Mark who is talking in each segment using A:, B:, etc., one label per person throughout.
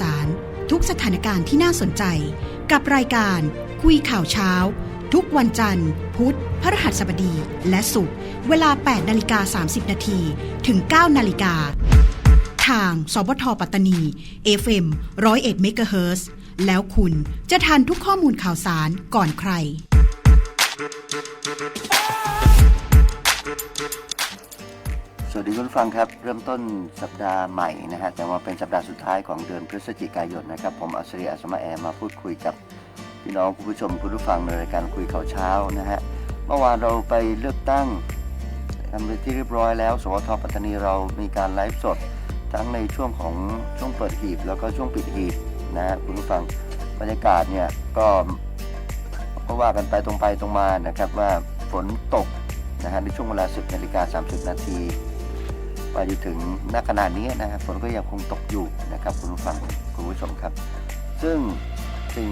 A: สาร ทุกสถานการณ์ที่น่าสนใจ กับรายการ คุยข่าวเช้า ทุกวันจันทร์ พุธพฤหัสบดี และศุกร์เวลา 8นาฬิกา30 นาทีถึง 9นาฬิกาทาง สบทปัตตานี FM 101เมกะเฮิร์แล้วคุณจะทันทุกข้อมูลข่าวสารก่อนใคร
B: สวัสดีคุณผู้ฟังครับ เริ่มต้นสัปดาห์ใหม่นะฮะแต่ว่าเป็นสัปดาห์สุดท้ายของเดือนพฤศจิกายนนะครับ ผมอัศรีอัศมาแอร์มาพูดคุยกับพี่น้องคุณผู้ชมคุณผู้ฟังในรายการคุยข่าวเช้านะฮะเมื่อวานเราไปเลือกตั้งทำไปที่เรียบร้อยแล้ว สวทปัตตานีเรามีการไลฟ์สด ทั้งในช่วงของช่วงเปิดหีบ แล้วก็ช่วงปิดหีบนะฮะคุณผู้ฟังบรรยากาศเนี่ยก็ก็ว่ากันไปตรงไปตรงมานะครับว่าฝนตกนะฮะในช่วงเวลา 10นาฬิกา30นาที ไปจนถึงณขณะนี้นะครับฝนก็ยังคงตกอยู่นะครับคุณผู้ฟังคุณผู้ชมครับ ซึ่งสิ่ง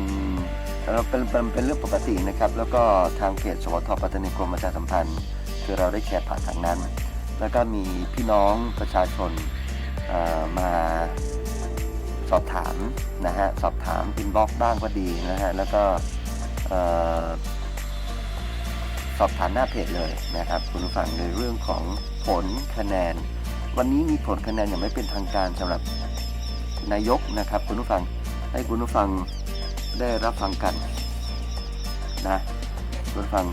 B: เราเป็นเป็นเรื่องปกตินะครับ แล้วก็ทางเพจสวทปัตตานีกรมประชาสัมพันธ์คือเราได้แชร์ผ่านทางนั้น แล้วก็มีพี่น้องประชาชนมาสอบถามนะฮะสอบถามอินบ็อกบ้างก็ดีนะฮะแล้วก็สอบถามหน้าเพจเลยนะครับ คุณผู้ฟังในเรื่องของผลคะแนน วันนี้มีผลคะแนนอย่างไม่เป็นทางการสำหรับนายกนะครับ คุณผู้ฟังให้คุณผู้ฟังได้รับฟังกันนะคุณผู้ฟัง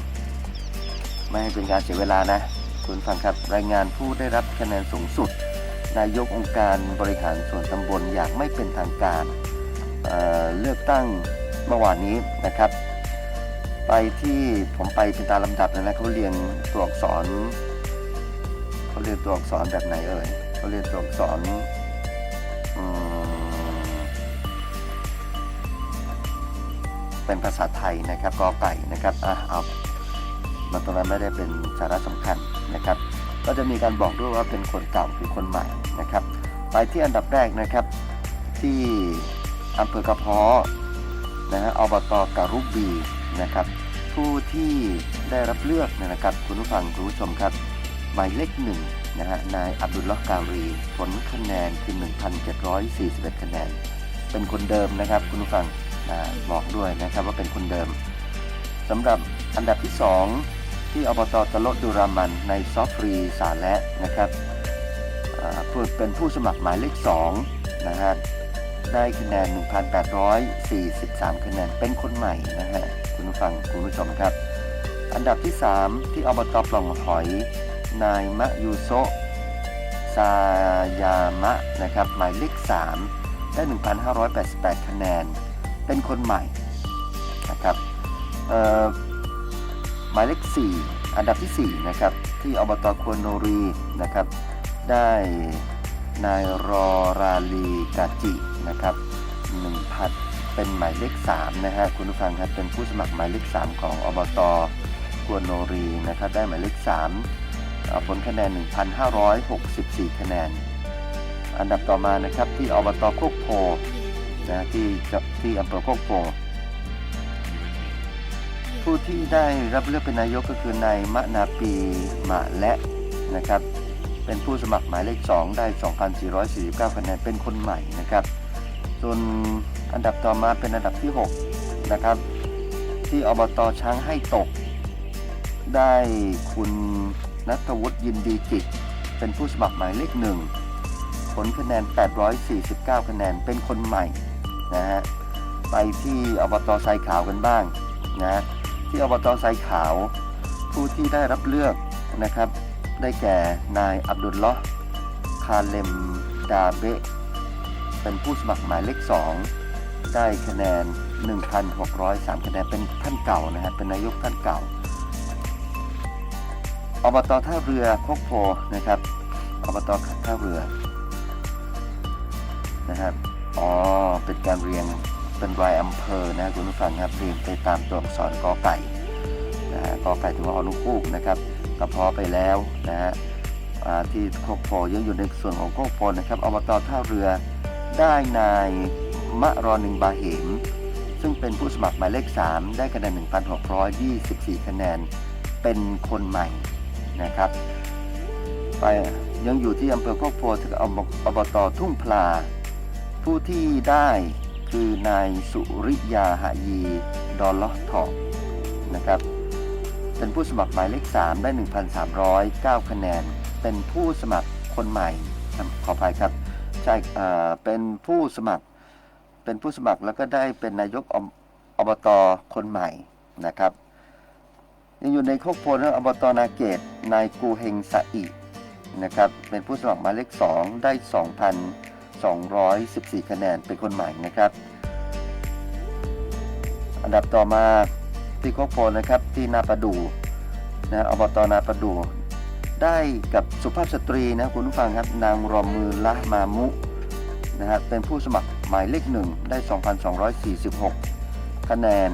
B: ไม่ให้เป็นการเสียเวลานะ คุณผู้ฟังครับรายงานผู้ได้รับคะแนนสูงสุด นายกองค์การบริหารส่วนตำบลอย่างไม่เป็นทางการเเลือกตั้งเมื่อวานนี้นะครับ ไปที่ผมไปเป็นตามลำดับนะเขาเรียงตัวอักษร เขาเรียนตัวอักษรแบบไหนเอ่ยเขาเรียนตัวอักษรเป็นภาษาไทยนะครับกอไก่นะครับอะเอามันตรงนั้นไม่ได้เป็นสาระสำคัญนะครับ ก็จะมีการบอกด้วยว่าเป็นคนเก่าคือคนใหม่นะครับ ไปที่อันดับแรกนะครับ ที่อำเภอกระเพาะนะฮะอบตการุบีนะครับ ผู้ที่ได้รับเลือกนะครับ คุณผู้ฟังคุณผู้ชมครับ หมายเลขหนึ่งนะฮะนายอับดุลลอฮ์การีผลคะแนนคือ 1,741 คะแนน เป็นคนเดิมนะครับ คุณผู้ฟังบอกด้วยนะครับว่าเป็นคนเดิมสำหรับอันดับที่ 2 ที่อบตตะลดดูรามันในซอฟรีสาและนะครับผู้เป็นผู้สมัครหมายเลข2นะฮะได้คะแนน 1,843 คะแนน เป็นคนใหม่นะฮะคุณผู้ฟังคุณผู้ชมครับ อันดับที่ 3 ที่อบตปล่องหอย นายมะยูโซซายามะนะครับหมายเลข 3 ได้ 1,588 คะแนน เป็นคนใหม่นะครับเอ่อหมายเลข 4 อันดับที่ 4 นะครับ ที่อบตควรโนรีนะครับ ได้นายรอราลีกาจินะครับ1,000เป็นหมายเลข 3 นะฮะคุณผู้ฟังครับเป็นผู้สมัครหมายเลข 3 ของอบตกวนโนรีนะครับ ได้หมายเลข 3 ผลคะแนน 1,564 คะแนน อันดับต่อมานะครับที่อบตโคกโพนะที่ที่อำเภอโคกโพผู้ที่ได้รับเลือกเป็นนายกก็คือนายมะนาปีมะและนะครับ เป็นผู้สมัครหมายเลข 2 ได้ 2,449 คะแนนเป็นคนใหม่นะครับ ส่วนอันดับต่อมาเป็นอันดับที่ 6 นะครับ ที่อบตช้างให้ตกได้คุณ นัทวุฒิยินดีจิตเป็นผู้สมัครหมายเลขหนึ่งผลคะแนน 849 คะแนนเป็นคนใหม่นะฮะไปที่อบตไซขาวกันบ้างนะที่อบตไซขาว ผู้ที่ได้รับเลือกนะครับ ได้แก่นายอับดุลลอฮ์คาเลมดาเบะเป็นผู้สมัครหมายเลข2ได้คะแนน 1,603 คะแนนเป็นท่านเก่านะฮะเป็นนายกท่านเก่า อบตท่าเรือโคกโพนะครับอบตท่าเรือนะครับอ๋อเป็นการเรียงเป็นรายอำเภอนะคุณผู้ฟังครับเรียงไปตามตัวอักษรกอไก่นะกอไก่ถือว่าอนุคูกนะครับกระเพาะไปแล้วนะฮะที่โคกโพยังอยู่ในส่วนของโคกโพนะครับอบตท่าเรือได้นายมะรอนิงบาเหมซึ่งเป็นผู้สมัครหมายเลข 3 ได้คะแนน 1,624 คะแนน เป็นคนใหม่ นะครับ ไปยังอยู่ที่อำเภอโคกโพถึงอบตทุ่งพลา ผู้ที่ได้คือนายสุริยาหายีดอลลอทอกนะครับ เป็นผู้สมัครหมายเลข 3 ได้ 1,309 คะแนน เป็นผู้สมัครคนใหม่ขออภัยครับใช่เอ่อเป็นผู้สมัครเป็นผู้สมัครแล้วก็ได้เป็นนายกออบตคนใหม่นะครับ ยังอยู่ในโคกโพนอบตนาเกตนายกูเฮงสะอินะครับเป็นผู้สมัครหมายเลข 2 ได้ 2,214 คะแนนเป็นคนใหม่นะครับ อันดับต่อมาที่โคกโพลนะครับที่นาประดูนะอบตนาประดูได้กับสุภาพสตรีนะคุณผู้ฟังครับนางรอมมือละมามุนะฮะเป็นผู้สมัครหมายเลขหนึ่งได้ 2,246 คะแนน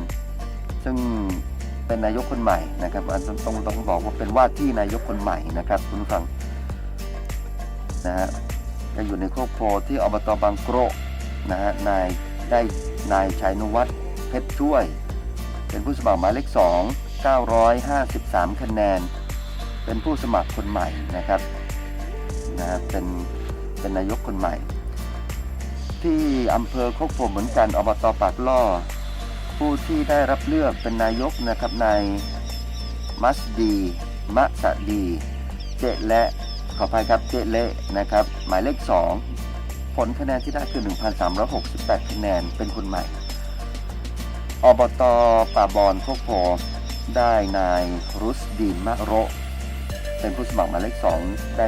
B: ซึ่ง เป็นนายกคนใหม่นะครับอันต้องต้องต้องบอกว่าเป็นว่าที่นายกคนใหม่นะครับคุณฟังนะฮะจะอยู่ในครอบครัวที่อบตบางโกระนะฮะนายได้นายชัยนุวัฒน์เพชรช่วย เป็นผู้สมัครหมายเลข 2 953 คะแนน เป็นผู้สมัครคนใหม่นะครับนะฮะเป็นเป็นนายกคนใหม่ ที่อำเภอโคกโพเหมือนกันอบตปากล่อ ผู้ที่ได้รับเลือกเป็นนายกนะครับนายมัสดีมะสดีเจและขออภัยครับเจเละนะครับ หมายเลข 2 ผลคะแนนที่ได้คือ 1,368 คะแนนเป็นคนใหม่ อบตป่าบอนโคกโพได้นายรุสดีมะโระเป็นผู้สมัครหมายเลข 2 ได้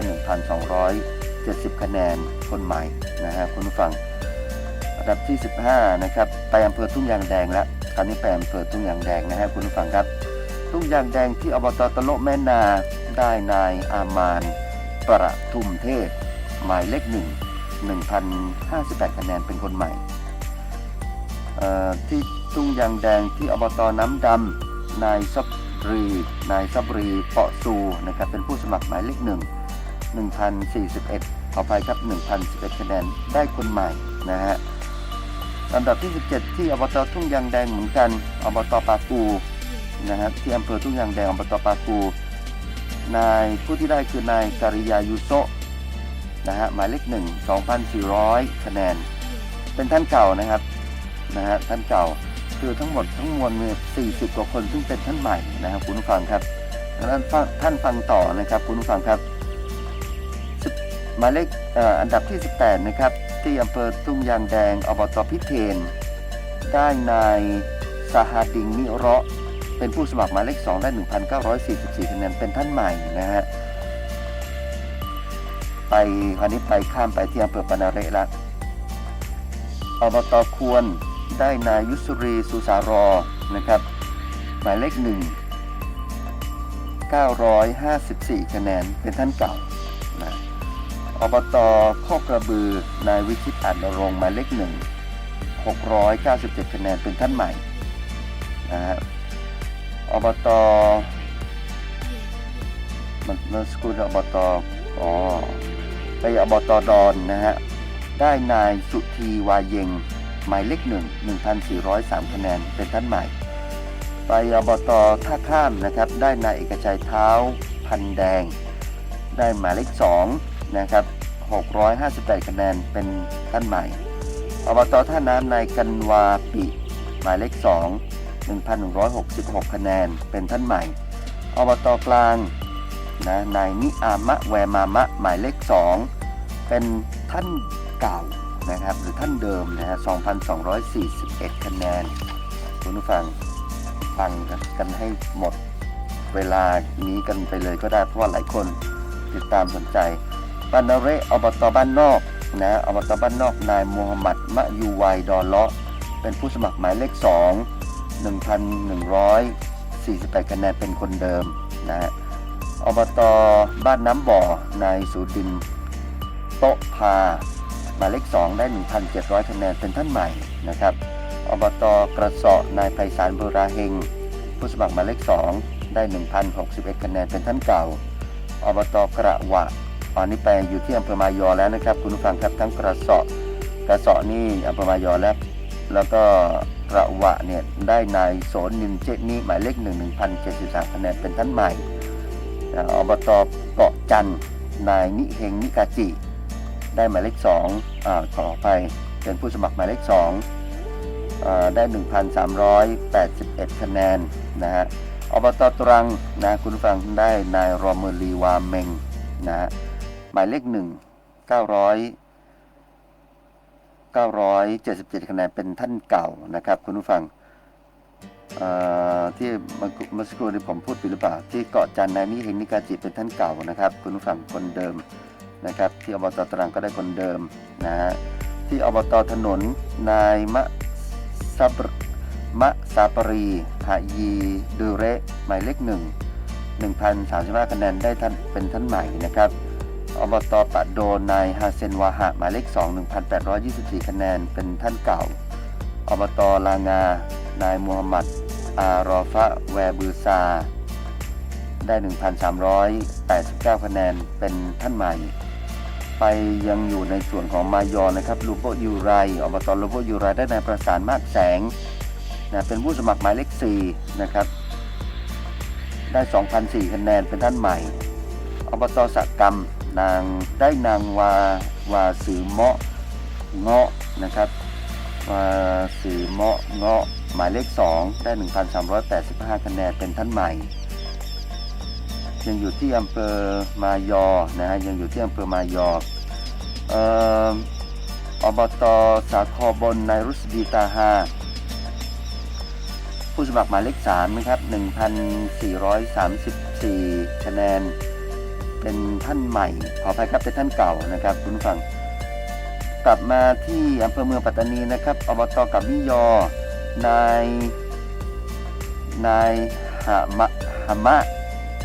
B: 1,270 คะแนนคนใหม่นะฮะคุณผู้ฟัง อันดับที่ 15 นะครับ ไปอำเภอทุ่งยางแดงแล้ว คราวนี้ไปอำเภอทุ่งยางแดงนะฮะคุณผู้ฟังครับทุ่งยางแดงที่อบตตะโลแม่นาได้นายอามานประทุมเทพหมายเลข1 1,058คะแนนเป็นคนใหม่ที่ทุ่งยางแดงที่อบตน้ำดำนายซับรีนายซับรีเปาะซูนะครับเป็นผู้สมัครหมายเลข1 1,041ขออภัยครับ1,011คะแนนได้คนใหม่นะฮะ ลำดับที่ 17 ที่อบตทุ่งยางแดงเหมือนกันอบตปากูนะฮะที่อำเภอทุ่งยางแดงอบตปากูนายผู้ที่ได้คือนายการิยายุโซนะฮะหมายเลขหนึ่ง2,400 คะแนน เป็นท่านเก่านะครับนะฮะท่านเก่าคือทั้งหมดทั้งมวลมี40 กว่าคนซึ่งเป็นท่านใหม่นะครับคุณผู้ฟังครับแล้วท่านท่านฟังต่อนะครับคุณผู้ฟังครับหมายเลขเอ่ออันดับที่ 18 นะครับ ที่อำเภอทุ่งยางแดงอบตพิเทน ได้นายสหาดิงนิเราะ เป็นผู้สมัครหมายเลข 2 ได้ 1,944คะแนนเป็นท่านใหม่นะฮะ ไปคราวนี้ไปข้ามไปที่อำเภอปานาเระละอบตควรได้นายยุสุรีสุสารอนะครับ หมายเลข 1 954 คะแนนเป็นท่านเก่า อบตโคกกระบือ นายวิชิตอันรงมาเลขหนึ่ง697 คะแนนเป็นท่านใหม่นะฮะอบตมันเมื่อสักครู่อบตอ๋อไปอบตดอนนะฮะ ได้นายสุธีวาเยงหมายเลขหนึ่ง1,403 คะแนนเป็นท่านใหม่ ไปอบตท่าข้ามนะครับ ได้นายเอกชัยเท้าพันแดง ได้หมายเลข2 นะครับ 658 คะแนนเป็นท่านใหม่ อบตท่าน้ำนายกันวาปิหมายเลข 2 1,166 คะแนนเป็นท่านใหม่ อบตกลางนะนายนิอามะแวมามะหมายเลข 2 เป็นท่านเก่านะครับหรือท่านเดิมนะฮะ 2,241 คะแนน คุณผู้ฟังฟังกันให้หมดเวลานี้กันไปเลยก็ได้เพราะว่าหลายคนติดตามสนใจ ปานาเรอบตบ้านนอกนะอบตบ้านนอกนายมูฮัมหมัดมะยูไวดอเลาะเป็นผู้สมัครหมายเลข 2 1,148คะแนนเป็นคนเดิมนะฮะอบตบ้านน้ำบ่อนายสุดินโตะพาหมายเลข 2 ได้ 1,700คะแนนเป็นท่านใหม่นะครับอบตกระเสาะนายไพศาลบุราเฮงผู้สมัครหมายเลข 2 ได้ 1,061คะแนนเป็นท่านเก่าอบตกระวะ ตอนนี้ไปอยู่ที่อำเภอมายอแล้วนะครับ คุณผู้ฟังครับทั้งกระเสาะกระเสาะนี่อำเภอมายอแล้ว แล้วก็กระวะเนี่ยได้นายโสนนินเจนีหมายเลข1 1,073คะแนนเป็นท่านใหม่อบตเกาะจันนายนิเฮงนิกาจิ ได้หมายเลข2อ่าขอไปเป็นผู้สมัครหมายเลข2อ่อได้ 1,381 คะแนนนะฮะอบตตรังนะคุณผู้ฟังได้นายรอมเมอรีวาเมงนะฮะ มายเลข1 900 977คะแนนเป็นท่านเก่านะครับ คุณผู้ฟังที่เมื่อสักครู่นี้ผมพูดไปหรือเปล่า ที่เกาะจันนายมิเฮงนิกาจิเป็นท่านเก่านะครับ คุณผู้ฟังคนเดิมนะครับ ที่อบตตรังก็ได้คนเดิมนะฮะที่อบตถนนนายมะซับมะซาปรีหายีดูเระหมายเลขหนึ่ง1,035คะแนนได้ท่านเป็นท่านใหม่นะครับ อบตปะโดนายฮาเซนวาหะหมายเลข 2 1,824 คะแนน เป็นท่านเก่า อบตลางา นายมูฮัมหมัด อารอฟะแวบือซา ได้ 1,389 คะแนน เป็นท่านใหม่ ไปยังอยู่ในส่วนของมายอนะครับ ลูโบยูไร อบตลูโบยูไรได้นายประสานมากแสงนะเป็นผู้สมัครหมายเลข 4 นะครับ ได้ 2,004 คะแนน เป็นท่านใหม่ อบตสกกรรมนางได้นางวาวาสือเมาะเงาะนะครับวาสือเมาะเงาะหมายเลข 2 ได้ 1,385 คะแนนเป็นท่านใหม่ ยังอยู่ที่อำเภอมายอนะฮะยังอยู่ที่อำเภอมายอเอ่ออบตสาคอบนนายรุษดีตาฮาผู้สมัครหมายเลข3นะครับ 1,434 คะแนน เป็นท่านใหม่ ขออภัยครับเป็นท่านเก่านะครับคุณฟัง กลับมาที่อำเภอเมืองปัตตานีนะครับอบตกับมิยอนายนายหามะหามะ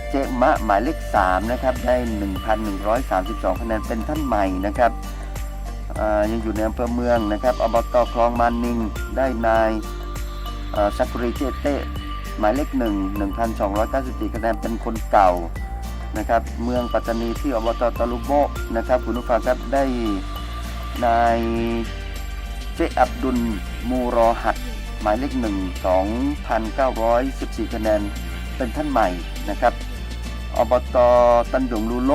B: เจมะหมายเลข3นะครับได้ 1,132คะแนนเป็นท่านใหม่นะครับยังอยู่ในอำเภอเมืองนะครับอบตคลองมานิงได้นายซักรีเจเตหมายเลข1 1,294คะแนนเป็นคนเก่า นะครับเมืองปัตตานีที่อบตตะลุโบะนะครับคุณผู้ฟังครับได้นายเจอับดุลมูรอหัดหมายเลขหนึ่งสองพันเก้าร้อยสิบสี่คะแนนเป็นท่านใหม่นะครับอบตตันยงลูโล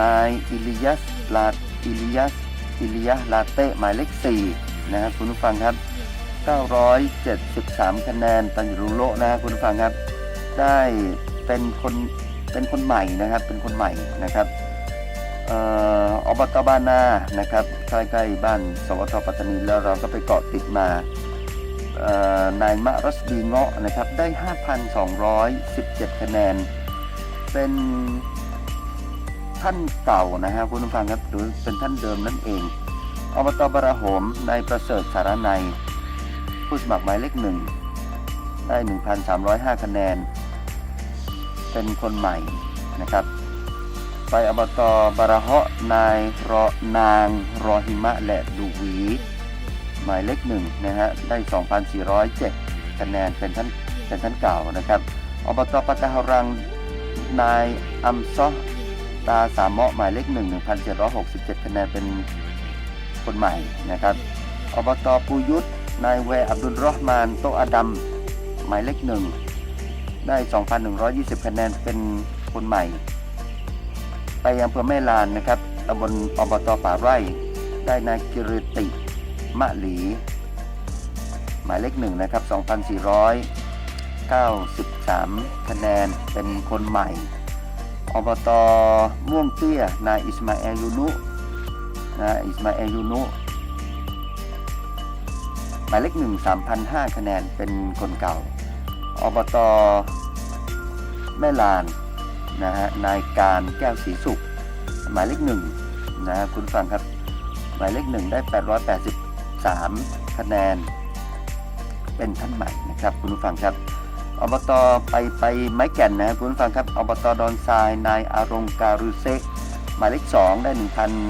B: นายอิลิยัสลาอิลิยัสอิลิยะลาเต้หมายเลขสี่นะครับคุณผู้ฟังครับ973 คะแนนตันยงลูโลนะครับคุณผู้ฟังครับ ได้เป็นคน เป็นคนใหม่นะครับ เป็นคนใหม่นะครับเอ่ออบตบานนานะครับใกล้ๆบ้านสวทปัตตานีแล้วเราก็ไปเกาะติดมาเอ่อนายมะรัสดีเงาะนะครับได้ 5,217 คะแนน เป็นท่านเก่านะฮะคุณผู้ฟังครับหรือเป็นท่านเดิมนั่นเองอบตบาราโหมนายประเสริฐสารในยผู้สมัครหมายเลขหนึ่งได้ 1,305 คะแนน เป็นคนใหม่นะครับ ไปอบตบาราเหาะนายรอนางรอหิมะและดูวี หมายเลขหนึ่งนะฮะได้ 2,407 คะแนนเป็นท่านเป็นท่านเก่านะครับอบตปัตตาหารังนายอัมซอตาสามเมาะหมายเลขหนึ่ง1,767 คะแนนเป็นคนใหม่นะครับอบตปูยุทธนายแวอับดุลรอฮ์มานโตะอดัมหมายเลขหนึ่ง ได้ 2,120 คะแนนเป็นคนใหม่ ไปอำเภอแม่ลานนะครับตำบลอบตป่าไร่ ได้นายกิรติมะหลี หมายเลขหนึ่งนะครับ 2,493 คะแนนเป็นคนใหม่ อบตม่วงเตี้ย นายอิสมาเอลยูนุนะอิสมาเอลยูนุหมายเลขหนึ่ง3,005 คะแนนเป็นคนเก่า อบต แม่ลานนะฮะนายการแก้วศรีสุข หมายเลขหนึ่งนะฮะคุณฟังครับ หมายเลขหนึ่งได้ 883 คะแนน เป็นท่านใหม่นะครับ คุณผู้ฟังครับอบตไปไปไม้แก่นนะคุณผู้ฟังครับอบตดอนทรายนายอารงการุเซกหมายเลข 2 ได้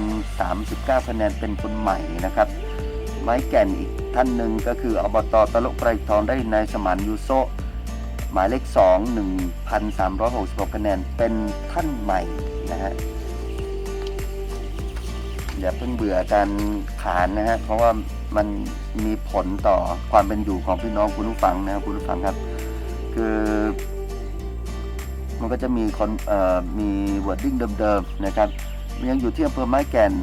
B: 1,039 คะแนนเป็นคนใหม่นะครับ ไม้แก่นอีกท่านหนึ่งก็คืออบตตะลุกไกรทองได้นายสมานยูโซ หมายเลข 2 1,366คะแนนเป็นท่านใหม่นะฮะอย่าเพิ่งเบื่อการขานนะฮะเพราะว่ามันมีผลต่อความเป็นอยู่ของพี่น้องคุณผู้ฟังนะครับคุณผู้ฟังครับ คือมันก็จะมีคนเอ่อมีวอร์ดดิ้งเดิมๆนะครับยังอยู่ที่อำเภอไม้แก่น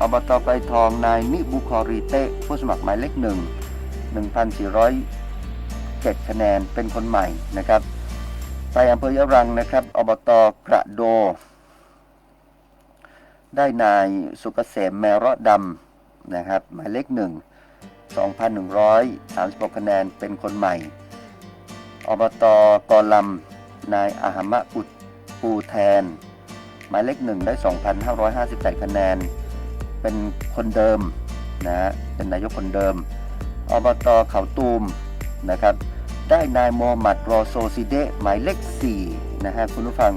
B: อบตไกรทองนายมิบุคอรีเตะผู้สมัครหมายเลขหนึ่ง 7 คะแนนเป็นคนใหม่นะครับไปอำเภอยะรังนะครับอบตกระโด ได้นายสุกเกษมแมระดำนะครับหมายเลขหนึ่ง2,136 คะแนนเป็นคนใหม่ อบตกอลำนายอาหมะอุดปูแทน หมายเลขหนึ่งได้ 2,558 คะแนน เป็นคนเดิมนะฮะเป็นนายกคนเดิม อบตเขาตูม นะครับ ได้นายโมฮัมหมัดรอโซซิเดหมายเลข4นะฮะคุณผู้ฟัง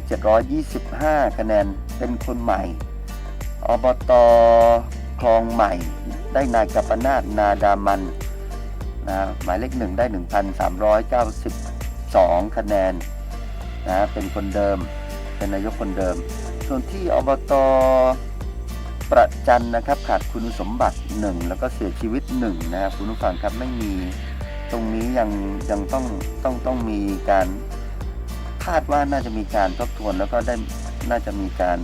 B: 2,725 คะแนนเป็นคนใหม่ อบตคลองใหม่ ได้นายกัปปนาตนาดามันนะหมายเลขหนึ่งได้ 1,392 คะแนนนะเป็นคนเดิม เป็นนายกคนเดิม ส่วนที่อบต ประจันนะครับขาดคุณสมบัติหนึ่งแล้วก็เสียชีวิตหนึ่งนะครับคุณผู้ฟังครับไม่มีตรงนี้ยังยังต้องต้องต้องมีการคาดว่าน่าจะมีการทบทวน แล้วก็ได้น่าจะมีการ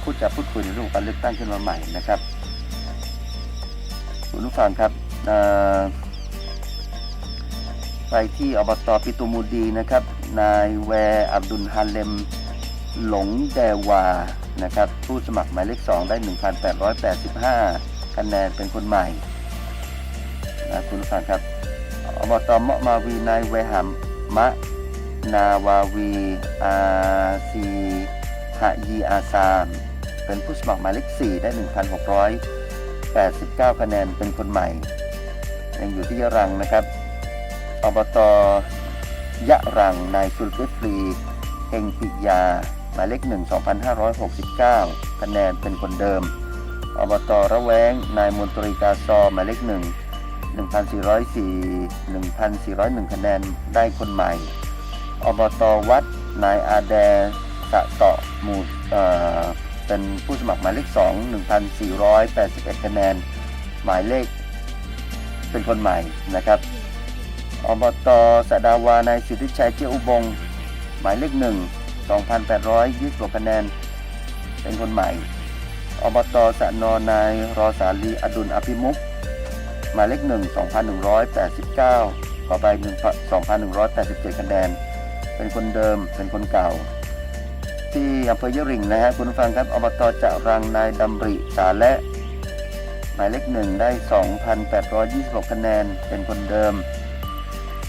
B: พูดจะพูดคุยในเรื่องการเลือกตั้งขึ้นมาใหม่นะครับคุณผู้ฟังครับไปที่อบตปิตุมูดีนะครับ นายแวร์อับดุลฮาเลมหลงแดวา นะครับผู้สมัครหมายเลข 2 ได้ 1,885 คะแนนเป็นคนใหม่นะคุณฟังครับอบตมะมาวีนายเวหามมะนาวาวีอาซีหะยีอาซามเป็นผู้สมัครหมายเลข 4 ได้ 1,689 คะแนนเป็นคนใหม่ยังอยู่ที่ยะรังนะครับอบตยะรังนายสุลเกฟรีเฮงปิยา หมายเลข1 2,569 คะแนนเป็นคนเดิม อบตระแวง นายมนตรีกาซอหมายเลข1 1,404 1,401 คะแนนได้คนใหม่ อบตวัด นายอาแดสะเตาะหมู่เอ่อเป็นผู้สมัครหมายเลข 2 1,481 คะแนน หมายเลขเป็นคนใหม่นะครับ อบตสะดาวานายสิทธิชัยเจ้าอุบง หมายเลข 1 2,826คะแนน เป็นคนใหม่ อบตสะนอนายรอสาลีอดุลอภิมุกหมายเลข1 2,189 ขอไป2,187 คะแนน เป็นคนเดิม เป็นคนเก่า ที่อำเภอยะริงนะฮะ คุณฟังครับ อบตจะรังนายดำริสาและ หมายเลข1ได้ 2,826 คะแนน เป็นคนเดิม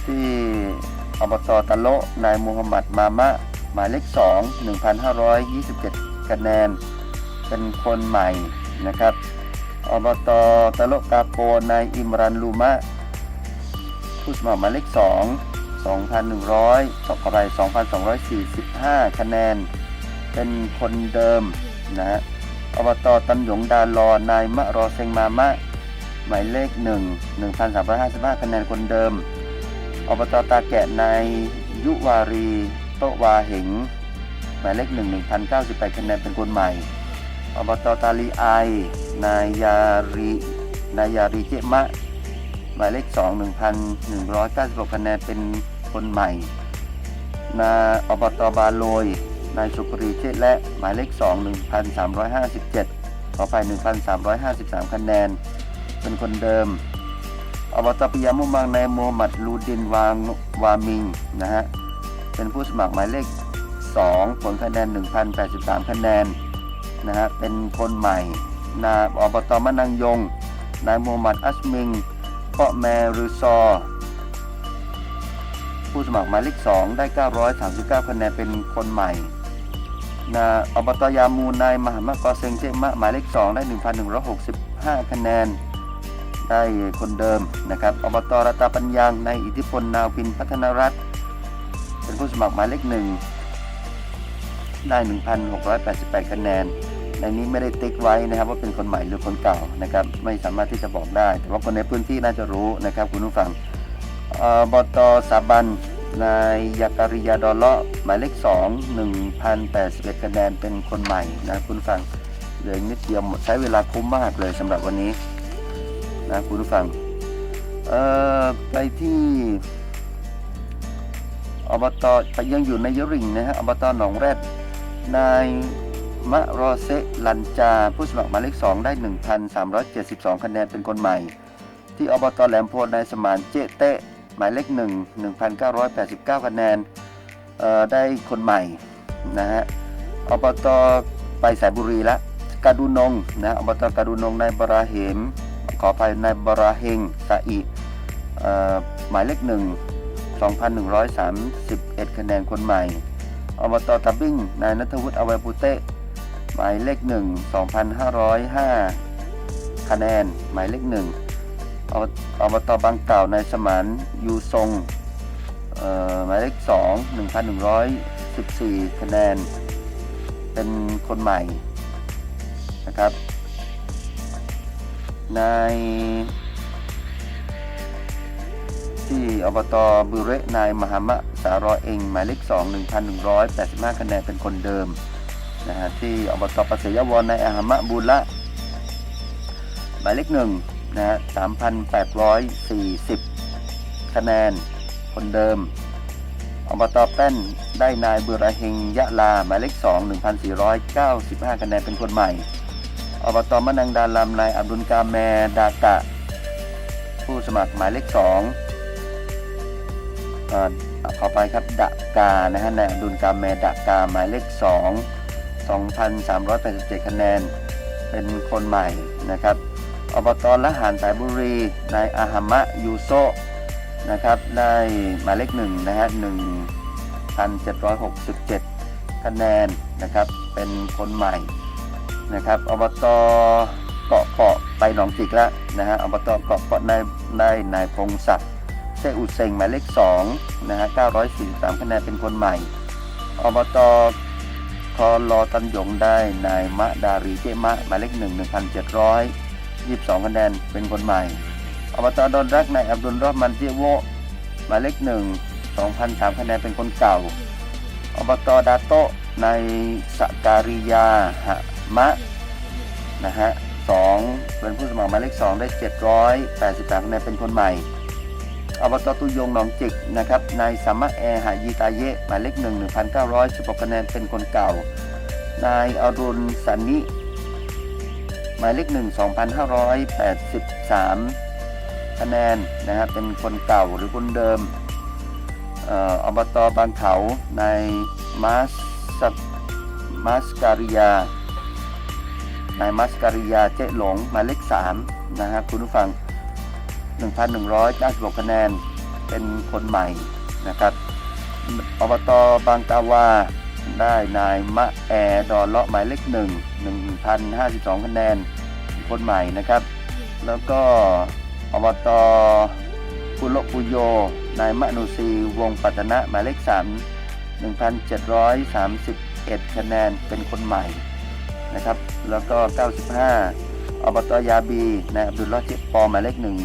B: ที่อบตตะโลนายมูฮัมหมัดมามะ หมายเลข2 1,527คะแนน เป็นคนใหม่นะครับอบตตะโลกาโปนายอิมรันลูมะผู้สมัครหมายเลข2 2,100ขอไป2,245 คะแนน เป็นคนเดิมนะฮะอบตตันหยงดาลอนายมะรอเซงมามะ หมายเลข 1 1,355 คะแนนคนเดิมอบตตาแกะนายยุวารี โตวาเหงหมายเลข11,98คะแนนเป็นคนใหม่ อบตตาลีไอ นายารีนายารีเจมะ หมายเลข2 1,196คะแนนเป็นคนใหม่ นาอบตบาโลย นายสุกรีเจและ หมายเลข2 1,357ขอไป1,353คะแนน เป็นคนเดิมอบตปิยมุมังนายโมมหมัดลูดินวางวามิงนะฮะ เป็นผู้สมัครหมายเลข 2 ผลคะแนน 1,083 คะแนนนะฮะเป็นคนใหม่นาอบตมะนังยง นายโมฮัมหมัดอัสมิงเปาะแมรุซอ ผู้สมัครหมายเลข 2 ได้ 939 คะแนนเป็นคนใหม่นาอบตยามูนายมหามะกอเซงเจมะหมายเลข 2 ได้ 1,165 คะแนน ได้คนเดิมนะครับอบตรตาปัญญางในอิทธิพลนาวินพัฒนรัฐ เป็นผู้สมัครหมายเลขหนึ่งได้ 1,688 คะแนน ในนี้ไม่ได้ติ๊กไว้นะครับ ว่าเป็นคนใหม่หรือคนเก่านะครับ ไม่สามารถที่จะบอกได้ แต่ว่าคนในพื้นที่น่าจะรู้นะครับ คุณผู้ฟังเอ่อบตสาบันนายยาการิยาดอลเลาะหมายเลข 2 1,081 คะแนนเป็นคนใหม่นะคุณผู้ฟังเหลือนิดเดียวหมดใช้เวลาคุ้มมากเลยสำหรับวันนี้นะคุณผู้ฟังเอ่อไปที่ อบตไปยังอยู่ในยริงนะฮะอบตหนองแรดนายมะรอเซลันจา ผู้สมัครหมายเลข2ได้ 1,372 คะแนนเป็นคนใหม่ ที่อบตแหลมโพนายสมานเจเตะหมายเลข1 1,989 คะแนนเอ่อได้คนใหม่นะฮะอบตไปสายบุรีละกาดูนงนะอบตกาดูนงนายบราเหมขออภัยนายบราเฮงสะอีหมายเลข1 2,131 คะแนนคนใหม่ อบตตะบิ้ง นายนัทวุฒิอวัยปุเตะหมายเลขหนึ่ง2,505 คะแนน หมายเลขหนึ่งอบอบตบางเก่านายสมานยูทรงหมายเลขสอง1,114 คะแนน เป็นคนใหม่นะครับ นาย ที่อบตบุเรนายมหามะสารอเองหมายเลข2 1,185 คะแนนเป็นคนเดิมนะฮะที่อบตปัสยวรนายอาหามะบุระหมายเลขหนึ่งนะฮะ3,840 คะแนนคนเดิมอบตแป้นได้นายบุระเฮงยะลาหมายเลข2 1,495 คะแนนเป็นคนใหม่อบตมะนังดาลำนายอับดุลกาแมดากะผู้สมัครหมายเลข2เอ่อ ขอไปครับดะกานะฮะนายดุลกาแมดะกาหมายเลข 2 2,387 คะแนน เป็นคนใหม่นะครับอบตละหารสายบุรี นายอาหามะยูโซนะครับได้หมายเลขหนึ่งนะฮะ1,767 คะแนนนะครับเป็นคนใหม่นะครับอบตเกาะเปาะไปหนองจิกแล้วนะฮะอบตเกาะเปาะได้ได้นายพงศักดิ เซอุเซงหมายเลข2นะฮะ943คะแนนเป็นคนใหม่ อบตคอรอตันหยงได้นายมะดารีเจมะหมายเลข1 1,722คะแนนเป็นคนใหม่ อบตดอนรักนายอับดุลรอห์มันเจโวหมายเลข1 2,003คะแนนเป็นคนเก่า อบตดาโตในายสการิยาหะมะนะฮะ2เป็นผู้สมัครหมายเลข2ได้ 783คะแนนเป็นคนใหม่ อบตตุยงหนองจิกนะครับนายสามะแอหายีตาเยะหมายเลขหนึ่งหนึ่งพันเก้าร้อยสิบหกคะแนนเป็นคนเก่านายอรุณสันนิหมายเลขหนึ่งสองพันห้าร้อยแปดสิบสามคะแนนนะครับเป็นคนเก่าหรือคนเดิมเอ่ออบตบางเขานายมาสมาสการิยานายมาสการิยาเจ๊หลงหมายเลขสามนะครับคุณผู้ฟัง 1,196คะแนน เป็นคนใหม่นะครับอบตบางกาวาได้นายมะแอดอนเลาะหมายเลขหนึ่ง1,052คะแนน คนใหม่นะครับ แล้วก็อบตปุโลปุโย นายมะนุซีวงปัตนะหมายเลข3 1,731 คะแนนเป็นคนใหม่นะครับ แล้วก็ 95 อบตยาบีนายอับดุลลอฮ์เจปอหมายเลขหนึ่ง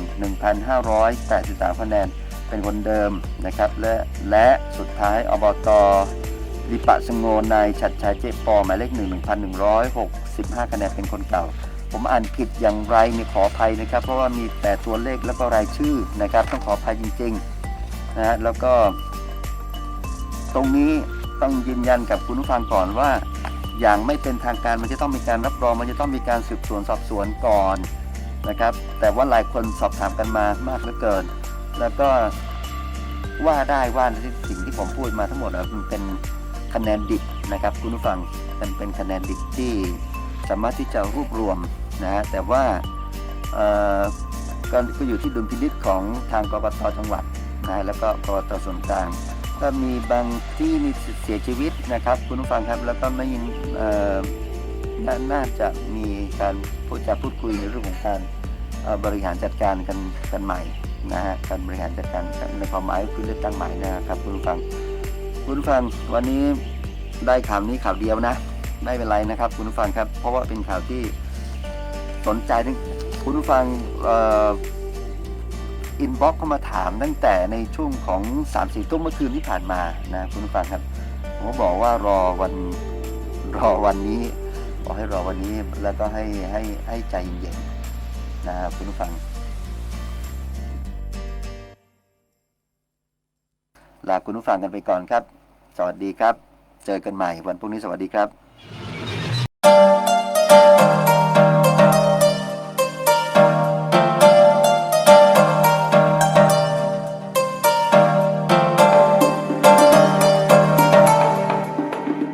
B: 1,583คะแนนเป็นคนเดิมนะครับ และและสุดท้ายอบตลิปะสงโงนายชัดชัยเจปอหมายเลขหนึ่ง1,165คะแนนเป็นคนเก่า ผมอ่านผิดอย่างไรนี่ขออภัยนะครับ เพราะว่ามีแต่ตัวเลขแล้วก็รายชื่อนะครับ ต้องขออภัยจริงๆนะฮะแล้วก็ ตรงนี้ต้องยืนยันกับคุณผู้ฟังก่อนว่า อย่างไม่เป็นทางการมันจะต้องมีการรับรอง มันจะต้องมีการสืบสวนสอบสวนก่อนนะครับ แต่ว่าหลายคนสอบถามกันมามากเหลือเกิน แล้วก็ว่าได้ว่าสิ่งที่ผมพูดมาทั้งหมดมันเป็นคะแนนดิบนะครับ คุณผู้ฟังเป็นเป็นคะแนนดิบที่สามารถที่จะรวบรวมนะฮะแต่ว่าก็อยู่ที่ดุลพินิจของทางกรกตจังหวัดนะแล้วก็กรกตส่วนกลาง ก็มีบางที่มีเสียชีวิตนะครับ คุณผู้ฟังครับแล้วก็ไม่ยินนน่าจะมีการพูดจะพูดคุยในเรื่องของการบริหารจัดการกันกันใหม่นะฮะการบริหารจัดการในความหมายคือเลือกตั้งใหม่นะครับคุณผู้ฟังคุณผู้ฟังวันนี้ได้ข่าวนี้ข่าวเดียวนะ ไม่เป็นไรนะครับ คุณผู้ฟังครับ เพราะว่าเป็นข่าวที่สนใจทั้งคุณผู้ฟังเอ่อ อินบ็อกเข้ามาถามตั้งแต่ในช่วงของ3ามสี่ทุ่มเมื่อคืนที่ผ่านมานะคุณผู้ฟังครับผมก็บอกว่ารอวันรอวันนี้บอกให้รอวันนี้แล้วก็ให้ให้ให้ใจเย็นๆนะครับคุณผู้ฟัง ลาคุณผู้ฟังกันไปก่อนครับ สวัสดีครับ เจอกันใหม่วันพรุ่งนี้สวัสดีครับ